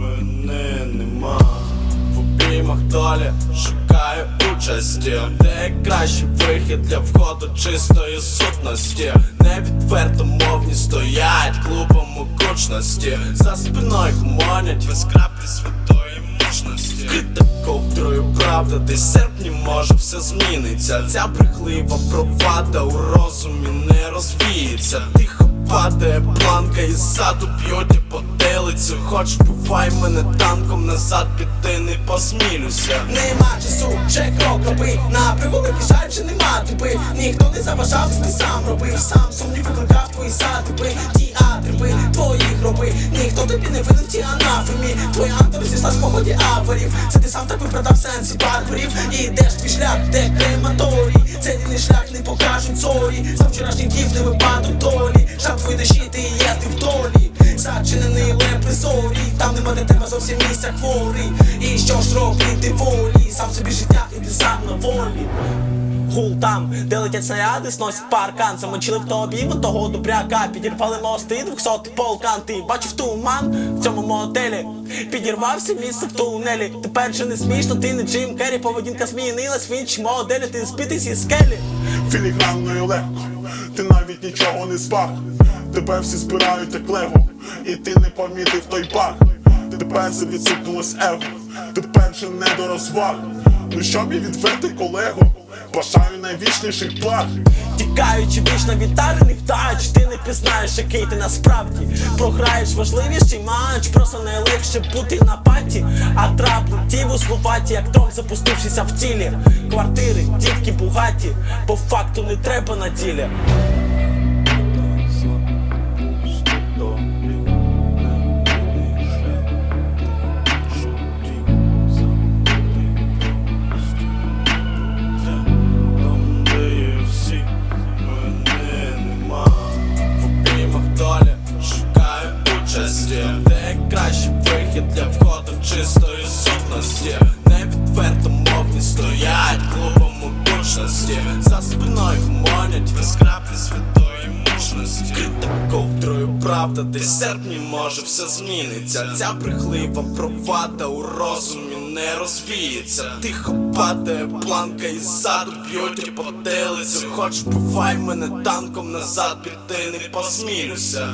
мене нема в обіймах долі шукаю участі, де кращий вихід для входу чистої сутності. Невідверто мовні стоять клубом у кучності. За спиною гомонять без краплі святої мужності. Вкрита ковдрою правда, десь серпні може все зміниться. Ця брехлива провада у падає планка і ззаду б'ють потилицю. Хоч бувай мене танком назад піти не посмілюся. Нема часу, ще крок роби На превеликий жаль, вже нема доби. Ніхто не заважав, ти сам робив. Сам сумнів викликав твої садиби Театри би, твої гроби Ніхто тобі не винен ті анафемі. Твоя антон зійшла з погоді аверів Це ти сам так виправдав сенсі барбарів І йдеш твій шлях, де крематорій? Це єдиний шлях, не покажуть зорі. За вчорашніх дів не випадок долі Шаг твої душі, ти є ти в долі. Зачинений лепризорій Там нема для тебе зовсім місця хворий І що ж робити волі? Сам собі життя і ти сам на волі. Гул там, де летять снаряди, сносять паркан. Замочили в тобі в того добряка. Підірвали мости, двохсотий полкан. Ти бачив туман в цьому мотелі. Підірвався місце в тунелі. Тепер же не смішно, ти не Джим Керрі. Поведінка змінилась в інші моделі. Ти збитий зі скелі. Філігранною легко, ти навіть нічого не спах. Тебе всі збирають як лего, і ти не помітив той баг. Тепер це відсипнулось его, тепер же не до розваг. Ну що мій відвертий колего? Бажаю найвічніших благ. Тікаючи вічно від тари вдач Ти не пізнаєш, який ти насправді. Програєш важливіший матч. Просто найлегше бути на паті. А трапли ті в услуваті, як тром запустившися в тілі. Квартири, дівки бугаті. По факту не треба на ділі де кращий вихід для входу чистої сутності. Невідверто мовні стоять клубом у кучності. За спиною гомонять без краплі святої мужності. Вкрита ковдрою правда, десь серпні може все зміниться. Ця брехлива провада у розумі не розвіється. Тихо падає планка і ззаду б'ють і потилицю. Хоч бувай мене танком назад піти не посмілюся.